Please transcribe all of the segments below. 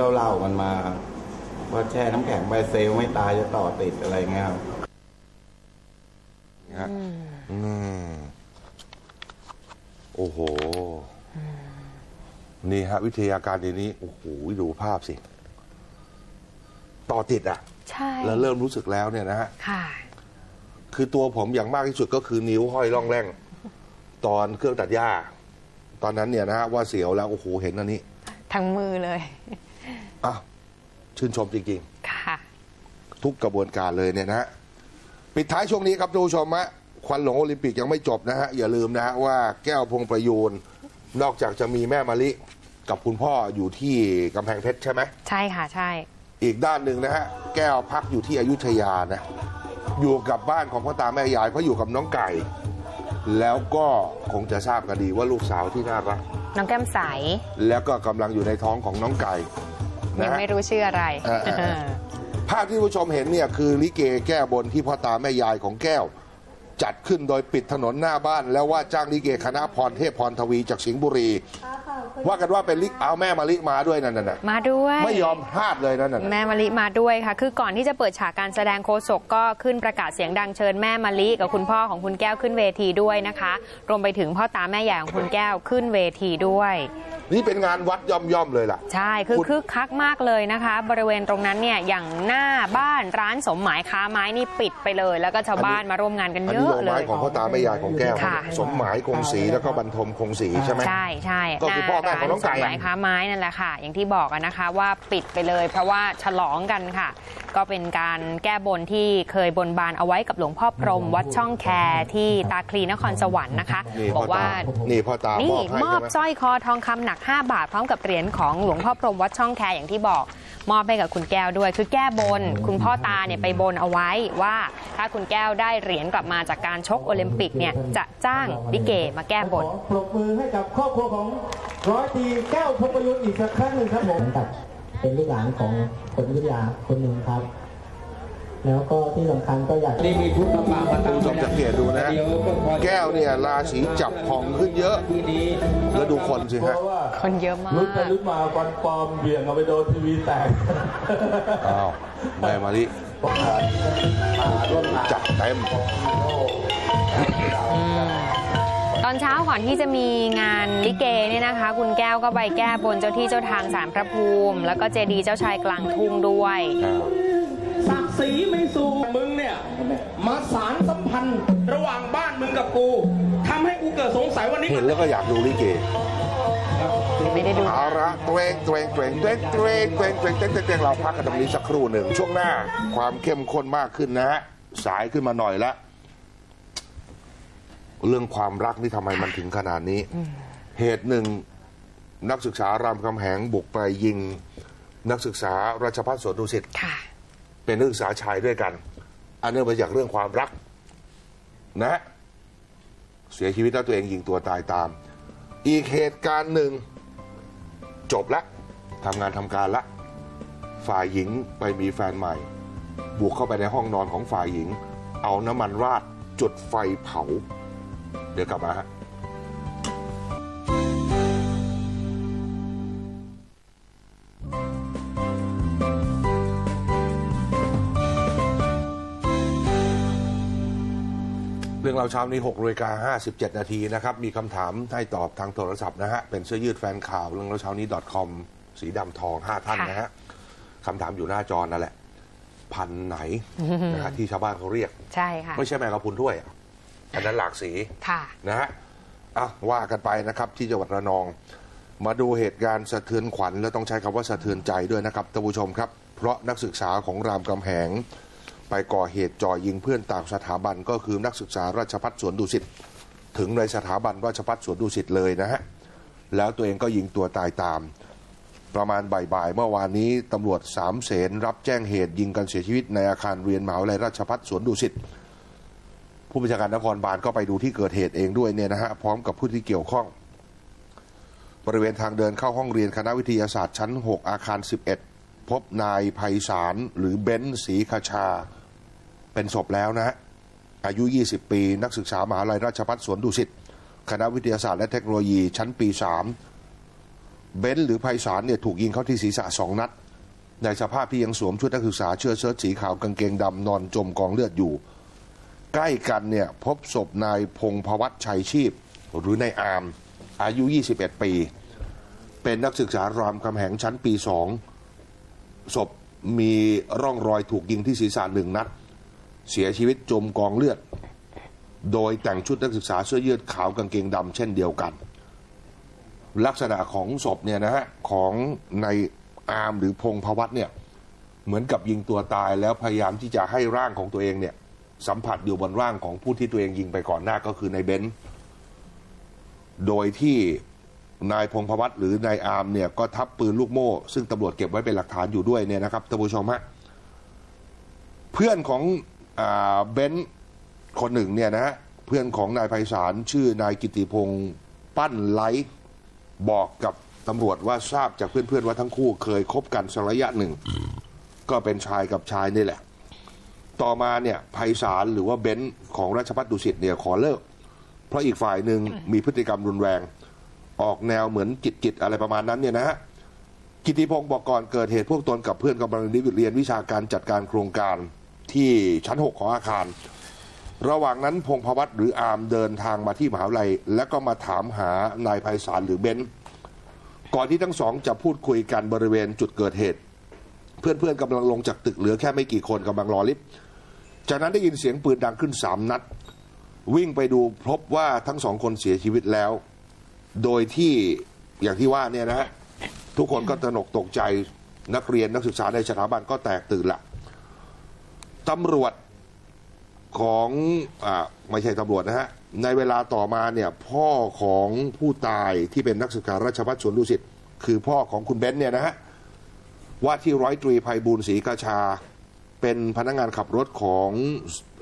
เราเล่ามันมาว่าแช่น้ำแข็งไปเซลล์ไม่ตายจะต่อติดอะไรเงี้ยครับนะฮะอืมโอ้โห นี่ฮะ วิทยาการเดี๋ยวนี้ โอ้โห ดูภาพสิ ต่อติดอะ ใช่ แล้วเริ่มรู้สึกแล้วเนี่ยนะฮะ ค่ะ คือตัวผมอย่างมากที่สุดก็คือนิ้วห้อยร่องแร่ง ตอนเครื่องตัดหญ้า ตอนนั้นเนี่ยนะฮะว่าเสียวแล้ว โอ้โห เห็นอันนี้ ทั้งมือเลย อะชื่นชมจริงค่ะ ๆ ทุกกระบวนการเลยเนี่ยนะฮะปิดท้ายช่วงนี้ครับทุกผู้ชมฮะควันหลงโอลิมปิกยังไม่จบนะฮะ อย่าลืมนะฮะว่าแก้วพงประยูนนอกจากจะมีแม่มะลิกับคุณพ่ออยู่ที่กำแพงเพชรใช่ไหม ใช่ค่ะ ใช่ อีกด้านหนึ่งนะฮะ แก้วพักอยู่ที่อยุธยานะ อยู่กับบ้านของพ่อตาแม่ยายเพราะอยู่กับน้องไก่ แล้วก็คงจะทราบกันดีว่าลูกสาวที่น่ารัก น้องแก้มใส แล้วก็กำลังอยู่ในท้องของน้องไก่ยั นะงฮะไม่รู้ชื่ออะไรเออเออเออภาพที่ผู้ชมเห็นเนี่ยคือลิเกแก้บนที่พ่อตาแม่ยายของแก้ว จัดขึ้นโดยปิดถนนหน้าบ้าน แล้วว่าจ้างลิเกคณะพรเทพพรทวีจากสิงห์บุรีว่ากันว่าเป็นลิเอาแม่มาลิมาด้วยนั่นน่ะมาด้วยไม่ยอมพลาดเลยนั่นน่ะแม่มะลิมาด้วยค่ะ คือก่อนที่จะเปิดฉากการแสดงโคศกก็ขึ้นประกาศเสียงดังเชิญแม่มะลิกับคุณพ่อของคุณแก้วขึ้นเวทีด้วยนะคะ รวมไปถึงพ่อตาแม่ยายของคุณแก้วขึ้นเวทีด้วย นี่เป็นงานวัดย่อมย่อมๆเลยล่ะ ใช่คือคุณคึกคักมากเลยนะคะ บริเวณตรงนั้นเนี่ยอย่างหน้าบ้านร้านสมหมายค้าไม้นี่ปิดไปเลย แล้วก็ชาวบ้านมาร่วมงานกันอันเยนี้โยอะงเลไม้ยของพ่อตาแม่ยายของแก้วค่ะสมหมายคงศรีแล้วก็บรรทมคงศรีใช่ไหมใช่ใช่ก็คือพ่อแม่ของน้องไก่หาร้าสมหมายค้าไม้นั่นแหละค่ะ อย่างที่บอกอะนะคะว่าปิดไปเลยเพราะว่าฉลองกันค่ะ ก็เป็นการแก้บนที่เคยบนบานเอาไว้กับหลวงพ่อพรหมวัดช่องแคที่ตาคลีนครสวรรค์นะคะนี่บพ่ออกตาว่านี่พ่อตามนี่อบให้มอบใช่ไหมสร้อยคอทองคำหนัก 5 บาท พร้อมกับเหรียญของหลวงพ่อพรหมวัดช่องแคอย่างที่บอกมอบให้กับคุณแก้วด้วย คือแก้บน คุณพ่อตาเนี่ยไปบนเอาไว้ว่าถ้าคุณแก้วได้เหรียญกลับมาจากการชกโอลิมปิกเนี่ยจะจ้างลิเกมาแก้บนขอปรบมือให้กับครอบครัวของร้อยตรีแก้วพงประยุทธ์อีกสักครั้งหนึ่งครับผมกับ เป็นลูกหลานของคนวิทยาคนหนึ่งครับ แล้วก็ที่สำคัญก็อยากนี่มีพุทธมามาตั้งคุณผู้ชมสังเกตดูนะฮะเดี๋ยวก็พอแก้วเนี่ยราศีจับผ่องขึ้นเยอะที่นี้แล้วดูคนสิเพฮะราะว่าคนเยอะมากลุ้นไปลุ้นมาฟันปลอมเบี่ยงเอาไปโดนทีวีแตก อ้าวแม่มาลิจับเต็มต อนเช้าก่อนที่จะมีงานลิเกเนี่ยนะคะ คุณแก้วก็ไปแก้บนเจ้าที่เจ้าทางสารพระภูมิ แล้วก็เจดีย์เจ้าชายกลางทุ่งด้วยศักดิ์ศรีไม่สูงมึงเนี่ยมาสารสัมพันธ์ระหว่างบ้านมึงกับกูทำให้กูเกิดสงสัยวันนี้เห็นแล้วก็อยากดูลิเกไม่ได้ดูเอาละเตรงเตรงเตรงเตรงเตรงเตรงเตรงเตรงเตรงเตรงเราพักกันตรงนี้สักครู่หนึ่งช่วงหน้า ความเข้มข้นมากขึ้นนะฮะสายขึ้นมาหน่อยละเรื่องความรักนี่ทำไมมันถึงขนาดนี้ เหตุหนึ่งนักศึกษารามคำแหงบุกไปยิง นักศึกษาราชภัฏสวนดุสิตค่ะเป็นนักศึกษาชายด้วยกัน อันเนื่องมาจากเรื่องความรัก นะ เสียชีวิตแล้วตัวเองยิงตัวตายตาม อีกเหตุการณ์หนึ่ง จบละทำงานทำการละ ฝ่ายหญิงไปมีแฟนใหม่ บุกเข้าไปในห้องนอนของฝ่ายหญิง เอาน้ำมันราดจุดไฟเผา เดี๋ยวกลับมาฮะเรื่องเราวเช้านี้6นาฬิกา57 นาทีนะครับ มีคำถามให้ตอบทางโทรศัพท์นะฮะ เป็นเสื้อยืดแฟนข่าวเรื่องเราวเช้านี้ .com สีดำทอง 5 ท่านนะฮะคำถามอยู่หน้าจอนั่นแหละ พันธุ์ไหนนะฮะที่ชาวบ้านเขาเรียก ใช่ค่ะ ไม่ใช่แมงกะพรุนด้วย อะอันนั้นหลากสีค่ะนะฮะอะว่ากันไปนะครับที่จังหวัดระนอง มาดูเหตุการณ์สะเทือนขวัญและต้องใช้คำว่าสะเทือนใจด้วยนะครับท่านผู้ชมครับ เพราะนักศึกษาของรามกำแหง ไปก่อเหตุจ่อยิงเพื่อนต่างสถาบันก็คือนักศึกษาราชพัฒสวนดุสิตถึงในสถาบันราชพัฒสวนดุสิตเลยนะฮะแล้วตัวเองก็ยิงตัวตายตาม ประมาณบ่ายๆเมื่อวานนี้ตำรวจสามเสนรับแจ้งเหตุยิงกันเสียชีวิตในอาคารเรียนมหาวิทยาลัยราชพัฒสวนดุสิต ผู้บัญชาการนครบาลก็ไปดูที่เกิดเหตุเองด้วยเนี่ยนะฮะพร้อมกับผู้ที่เกี่ยวข้อง บริเวณทางเดินเข้าห้องเรียนคณะวิทยาศาสตร์ชั้น 6 อาคาร 11 พบนายไพศาลหรือเบนซ์ศรีคาชา เป็นศพแล้วนะฮะอายุ 20 ปี นักศึกษามหาลัยราชภัฏสวนดุสิตคณะวิทยาศาสตร์และเทคโนโลยีชั้นปี 3 เบนซ์หรือไพศาลเนี่ยถูกยิงเข้าที่ศีรษะสองนัดในสภาพที่ยังสวมชุดนักศึกษาเชื้อเชิ้ตสีขาวกางเกงดำนอนจมกองเลือดอยู่ ใกล้กันเนี่ยพบศพนายพงพวัตชัยชีพ หรือนายอาม อายุ 21 ปี เป็นนักศึกษารามคำแหงชั้นปีสองศพมีร่องรอยถูกยิงที่ศีรษะหนึ่งนัด เสียชีวิตจมกองเลือด โดยแต่งชุดนักศึกษาเสื้อยืดขาวกางเกงดำเช่นเดียวกัน ลักษณะของศพเนี่ยนะฮะของในอาร์มหรือพงพวัตเนี่ยเหมือนกับยิงตัวตายแล้วพยายามที่จะให้ร่างของตัวเองเนี่ย สัมผัสอยู่บนร่างของผู้ที่ตัวเองยิงไปก่อนหน้าก็คือในเบนซ์โดยที่นายพงพวัตหรือนายอาร์มเนี่ยก็ทับปืนลูกโม่ ซึ่งตำรวจเก็บไว้เป็นหลักฐานอยู่ด้วยเนี่ยนะครับท่านผู้ชมฮะเพื่อนของเบนซ์คนหนึ่งเนี่ยนะฮะเพื่อนของนายไพศาลชื่อนายกิติพงศ์ปั้นไลท์บอกกับตำรวจว่าทราบจากเพื่อนๆว่าทั้งคู่เคยคบกันสักระยะหนึ่ง ก็เป็นชายกับชายนี่แหละ ต่อมาเนี่ยไพศาลหรือว่าเบนซ์ของราชพัฒดุสิตเนี่ยขอเลิก เพราะอีกฝ่ายหนึ่งมีพฤติกรรมรุนแรง ออกแนวเหมือนจิตจิตๆอะไรประมาณนั้นเนี่ยนะฮะกิติพงศ์บอกก่อนเกิดเหตุพวกตนกับเพื่อนกำลังเรียนวิชาการจัดการโครงการที่ชั้น 6 ของอาคาร ระหว่างนั้นพงพวัตหรืออามเดินทางมาที่มหาวิทยาลัย แล้วก็มาถามหานายไพศาลหรือเบนซ์ก่อนที่ทั้งสองจะพูดคุยกันบริเวณจุดเกิดเหตุ เพื่อนๆกำลังลงจากตึกเหลือแค่ไม่กี่คนกำลังรอลิฟต์จากนั้นได้ยินเสียงปืนดังขึ้นสามนัด วิ่งไปดูพบว่าทั้งสองคนเสียชีวิตแล้ว โดยที่อย่างที่ว่าเนี่ยนะฮะทุกคนก็ตระหนกตกใจนักเรียนนักศึกษาในสถาบันก็แตกตื่นละตำรวจของอ่าไม่ใช่ตำรวจนะฮะในเวลาต่อมาเนี่ยพ่อของผู้ตายที่เป็นนักศึกษาราชภัฏสวนดุสิตคือพ่อของคุณเบนซ์เนี่ยนะฮะ ว่าที่ร้อยตรีภัยบูลศรีกาชา เป็นพนักงานขับรถของ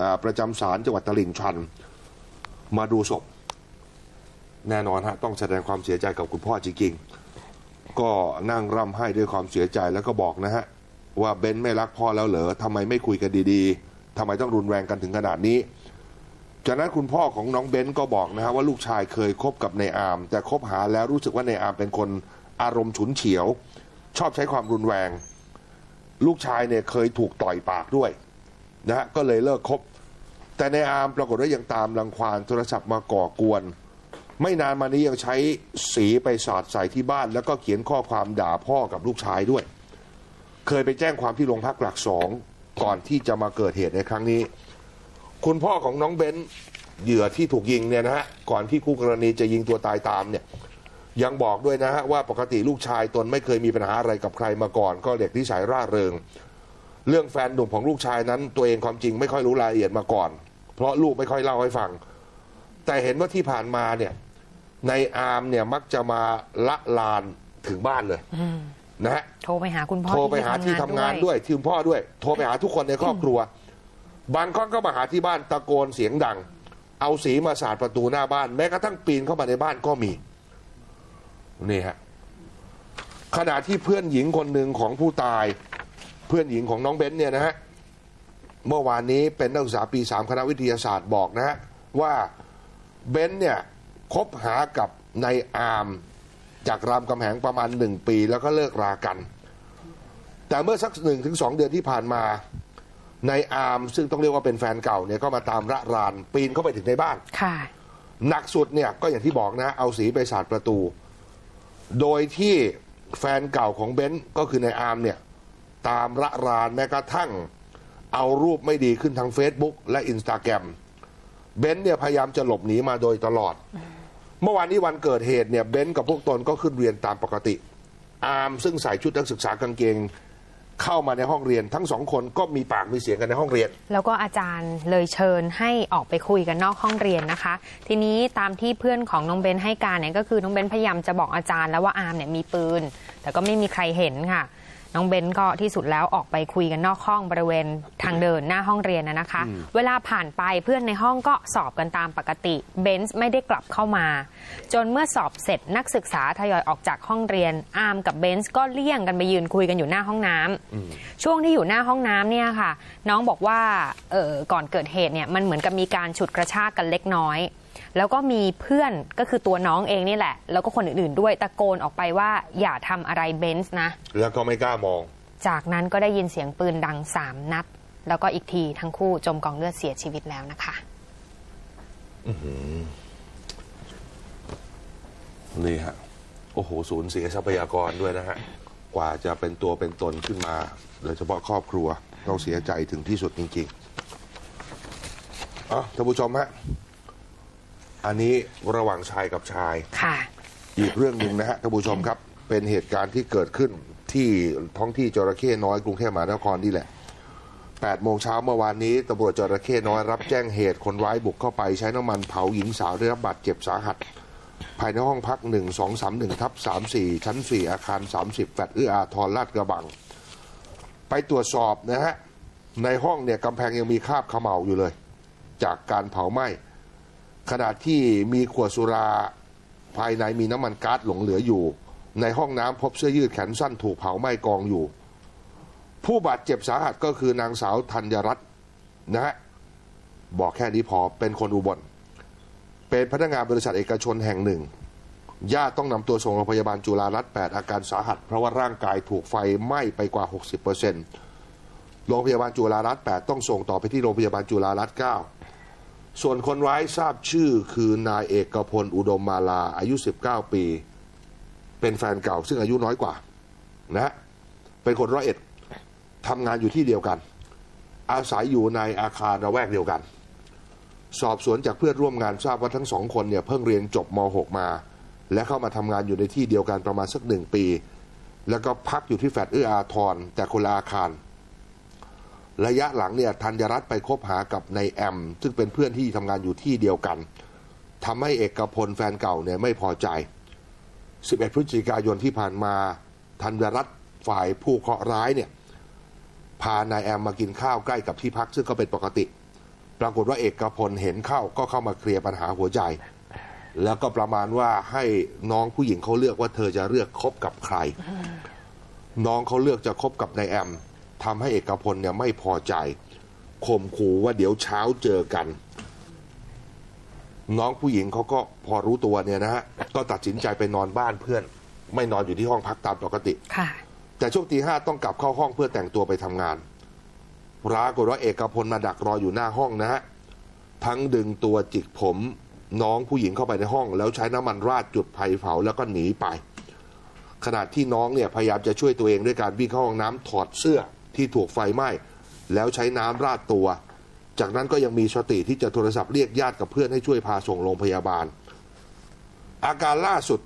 อประจำศาลจังหวัดตลิ่งชัน มาดูศพ แน่นอนฮะต้องแสดงความเสียใจกับคุณพ่อจริงๆ ก็นั่งร่ำไห้ด้วยความเสียใจแล้วก็บอกนะฮะ ว่าเบนไม่รักพ่อแล้วเหรอทำไมไม่คุยกันดีๆทำไมต้องรุนแรงกันถึงขนาดนี้จากนั้นคุณพ่อของน้องเบนก็บอกนะฮะว่าลูกชายเคยคบกับนายอาม แต่คบหาแล้วรู้สึกว่านายอามเป็นคนอารมณ์ฉุนเฉียว ชอบใช้ความรุนแรง ลูกชายเนี่ยเคยถูกต่อยปากด้วยนะฮะก็เลยเลิกคบ แต่ในอาร์มปรากฏว่ายังตามรังควานโทรศัพท์มาก่อกวน ไม่นานมานี้ยังใช้สีไปสาดใส่ที่บ้าน แล้วก็เขียนข้อความด่าพ่อกับลูกชายด้วย เคยไปแจ้งความที่โรงพักหลักสองก่อนที่จะมาเกิดเหตุในครั้งนี้ คุณพ่อของน้องเบนเหยื่อที่ถูกยิงเนี่ยนะฮะก่อนที่คู่กรณีจะยิงตัวตายตามเนี่ย ยังบอกด้วยนะฮะว่าปกติลูกชายตนไม่เคยมีปัญหาอะไรกับใครมาก่อน ก็เด็กนิสัยร่าเริง เรื่องแฟนหนุ่มของลูกชายนั้น ตัวเองความจริงไม่ค่อยรู้รายละเอียดมาก่อน เพราะลูกไม่ค่อยเล่าให้ฟัง แต่เห็นว่าที่ผ่านมาเนี่ยในอาร์มเนี่ยมักจะมาละลานถึงบ้านเลยนะฮะโทรไปหาคุณพ่อโทรไปหาที่ทำงานด้วยที่คุณพ่อด้วย โทรไปหาทุกคนในครอบครัว บางครั้งก็มาหาที่บ้านตะโกนเสียงดัง เอาสีมาสาดประตูหน้าบ้าน แม้กระทั่งปีนเข้ามาในบ้านก็มี นี่ฮะขณะที่เพื่อนหญิงคนหนึ่งของผู้ตาย เพื่อนหญิงของน้องเบนซ์เนี่ยนะฮะเมื่อวานนี้เป็นนักศึกษาปีสามคณะวิทยาศาสตร์บอกนะฮะว่าเบนซ์เนี่ยคบหากับนายอาร์มจากรามคำแหงประมาณหนึ่งปี แล้วก็เลิกรากัน แต่เมื่อสักหนึ่งถึงสองเดือนที่ผ่านมาในอาร์มซึ่งต้องเรียกว่าเป็นแฟนเก่าเนี่ยก็มาตามระรานปีนเข้าไปถึงในบ้านค่ะหนักสุดเนี่ยก็อย่างที่บอกนะ เอาสีไปสาดประตู โดยที่แฟนเก่าของเบนซ์ก็คือในอาร์มเนี่ย ตามระรานแม้กระทั่งเอารูปไม่ดีขึ้นทาง Facebook และอินสตาแกรมเบนซ์เนี่ยพยายามจะหลบหนีมาโดยตลอด เมื่อวานนี้วันเกิดเหตุเนี่ยเบนซ์กับพวกตนก็ขึ้นเรียนตามปกติ อาร์มซึ่งใส่ชุดนักศึกษากางเกง เข้ามาในห้องเรียน ทั้งสองคนก็มีปากมีเสียงกันในห้องเรียน แล้วก็อาจารย์เลยเชิญให้ออกไปคุยกันนอกห้องเรียนนะคะ ทีนี้ตามที่เพื่อนของน้องเบนให้การเนี่ยก็คือน้องเบนพยายามจะบอกอาจารย์แล้วว่าอาร์มเนี่ยมีปืน แต่ก็ไม่มีใครเห็นค่ะ น้องเบนก็ที่สุดแล้วออกไปคุยกันนอกห้องบริเวณทางเดินหน้าห้องเรียนนะนะคะ เวลาผ่านไปเพื่อนในห้องก็สอบกันตามปกติเบนซ์ไม่ได้กลับเข้ามา จนเมื่อสอบเสร็จนักศึกษาทยอยออกจากห้องเรียน อาร์มกับเบนซ์ก็เลี่ยงกันไปยืนคุยกันอยู่หน้าห้องน้ำช่วงที่อยู่หน้าห้องน้ำเนี่ยค่ะ น้องบอกว่าเออก่อนเกิดเหตุเนี่ยมันเหมือนกับมีการฉุดกระชากกันเล็กน้อย แล้วก็มีเพื่อนก็คือตัวน้องเองนี่แหละ แล้วก็คนอื่นๆด้วยตะโกนออกไปว่าอย่าทำอะไรเบนซ์นะ แล้วก็ไม่กล้ามอง จากนั้นก็ได้ยินเสียงปืนดัง3นัด แล้วก็อีกทีทั้งคู่จมกองเลือดเสียชีวิตแล้วนะคะ นี่ฮะ โอ้โห สูญเสียทรัพยากรด้วยนะฮะ กว่าจะเป็นตัวเป็นตนขึ้นมา โดยเฉพาะครอบครัวต้องเสียใจถึงที่สุดจริงๆอะท่านผู้ชมฮะ อันนี้ระหว่างชายกับชาย ค่ะ อีกเรื่องหนึ่งนะฮะท่านผู้ชมครับ เป็นเหตุการณ์ที่เกิดขึ้นที่ท้องที่จระเข้น้อยกรุงเทพมหานครนี่แหละ8โมงเช้าเมื่อวานนี้ตำรวจจระเข้น้อยรับแจ้งเหตุคนร้ายบุกเข้าไปใช้น้ำมันเผาหญิงสาวได้รับบาดเจ็บสาหัส ภายในห้องพัก 1 2 3 1ทับ34 ชั้น 4 อาคาร 30 แฟลตเอื้ออาทรลาดกระบัง ไปตรวจสอบนะฮะ ในห้องเนี่ยกำแพงยังมีคราบเขม่าอยู่เลย จากการเผาไหม้ ขณะที่มีขวดสุราภายในมีน้ำมันก๊าซหลงเหลืออยู่ ในห้องน้ำพบเสื้อยืดแขนสั้นถูกเผาไหม้กองอยู่ ผู้บาดเจ็บสาหัสก็คือนางสาวธัญรัตน์นะฮะบอกแค่นี้พอเป็นคนอุบล เป็นพนักงานบริษัทเอกชนแห่งหนึ่งญาติต้องนำตัวส่งโรงพยาบาลจุฬารัตน์8อาการสาหัส เพราะว่าร่างกายถูกไฟไหม้ไปกว่า 60%โรงพยาบาลจุฬารัตน์8ต้องส่งต่อไปที่โรงพยาบาลจุฬารัตน์9 ส่วนคนร้ายทราบชื่อคือนายเอกพลอุดมมาลาอายุ 19 ปี เป็นแฟนเก่าซึ่งอายุน้อยกว่านะเป็นคนร้อยเอ็ดทำงานอยู่ที่เดียวกัน อาศัยอยู่ในอาคารระแวกเดียวกัน สอบสวนจากเพื่อนร่วมงานทราบว่าทั้งสองคนเนี่ยเพิ่งเรียนจบม .6 มา และเข้ามาทำงานอยู่ในที่เดียวกันประมาณสักหนึ่งปี แล้วก็พักอยู่ที่แฟลตเอื้ออาทรแต่คนละอาคาร ระยะหลังเนี่ยธัญรัตน์ไปคบหากับนายแอม ซึ่งเป็นเพื่อนที่ทำงานอยู่ที่เดียวกันทำให้เอกพลแฟนเก่าเนี่ยไม่พอใจ 11 พฤศจิกายนที่ผ่านมาธัญรัตน์ฝ่ายผู้เคราะห์ร้ายเนี่ยพานายแอมมากินข้าวใกล้กับที่พักซึ่งก็เป็นปกติ ปรากฏว่าเอกพลเห็นเข้าก็เข้ามาเคลียร์ปัญหาหัวใจ แล้วก็ประมาณว่าให้น้องผู้หญิงเขาเลือกว่าเธอจะเลือกคบกับใคร น้องเขาเลือกจะคบกับนายแอม ทำให้เอกพลเนี่ยไม่พอใจข่มขู่ว่าเดี๋ยวเช้าเจอกัน น้องผู้หญิงเขาก็พอรู้ตัวเนี่ยนะฮะก็ตัดสินใจไปนอนบ้านเพื่อน ไม่นอนอยู่ที่ห้องพักตามปกติค่ะแต่ช่วงตีห้าต้องกลับเข้าห้องเพื่อแต่งตัวไปทำงานปรากฏว่าเอกพลมาดักรออยู่หน้าห้องนะฮะทั้งดึงตัวจิกผม น้องผู้หญิงเข้าไปในห้อง แล้วใช้น้ำมันราดจุดไฟเผาแล้วก็หนีไปขณะที่น้องเนี่ยพยายามจะช่วยตัวเองด้วยการวิ่งเข้าห้องน้ำถอดเสื้อ ที่ถูกไฟไหม้ แล้วใช้น้ำราดตัว จากนั้นก็ยังมีสติที่จะโทรศัพท์เรียกญาติกับเพื่อนให้ช่วยพาส่งโรงพยาบาล อาการล่าสุด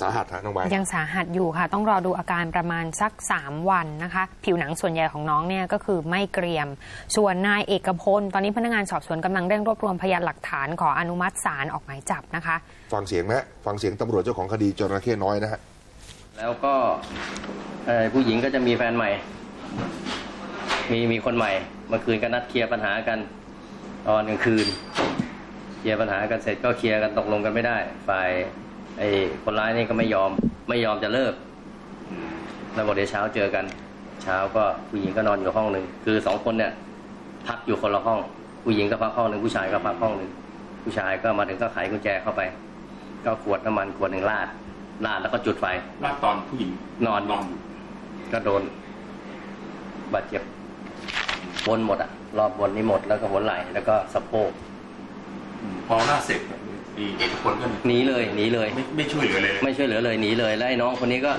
สาหัสฮะน้องใบร์ทยังสาหัสอยู่ค่ะ ต้องรอดูอาการประมาณสัก 3 วันนะคะ ผิวหนังส่วนใหญ่ของน้องเนี่ยก็คือไม่เกรียม ส่วนนายเอกพล ตอนนี้พนักงานสอบสวนกำลังเร่งรวบรวมพยานหลักฐานขออนุมัติศาลออกหมายจับนะคะ ฟังเสียงไหมฮะฟังเสียงตำรวจเจ้าของคดีจระเข้น้อยนะฮะแล้วก็เอ่อผู้หญิงก็จะมีแฟนใหม่ มีมีคนใหม่เมื่อคืนก็นัดเคลียร์ปัญหากันตอนกลางคืนเคลียร์ปัญหากันเสร็จก็เคลียร์กันตกลงกันไม่ได้ ฝ่ายไอ้คนร้ายนี่ก็ไม่ยอมไม่ยอมจะเลิกแล้วบอกเดี๋ยวเช้าเจอกัน เช้าก็ผู้หญิงก็นอนอยู่ห้องหนึ่งคือสองคนเนี่ยพักอยู่คนละห้อง ผู้หญิงก็พักห้องหนึ่งผู้ชายก็พักห้องหนึ่งผู้ชายก็มาถึงก็ไขกุญแจเข้าไป ก็ขวดน้ำมันขวดหนึ่งราดราดแล้วก็จุดไฟลาดตอนผู้หญิงนอนนอนอยู่ก็โดน บาดเจ็บบนหมดอะรอบบนนี้หมดแล้วก็หัวไหล่แล้วก็สะโพกพอลาดเสร็จมีเอกพลก็หนีเลยหนีเลย ไม่ไม่ช่วยเหลือเลย ไม่ช่วยเหลือเลยหนีเลยแล้วไอ้น้องคนนี้ก็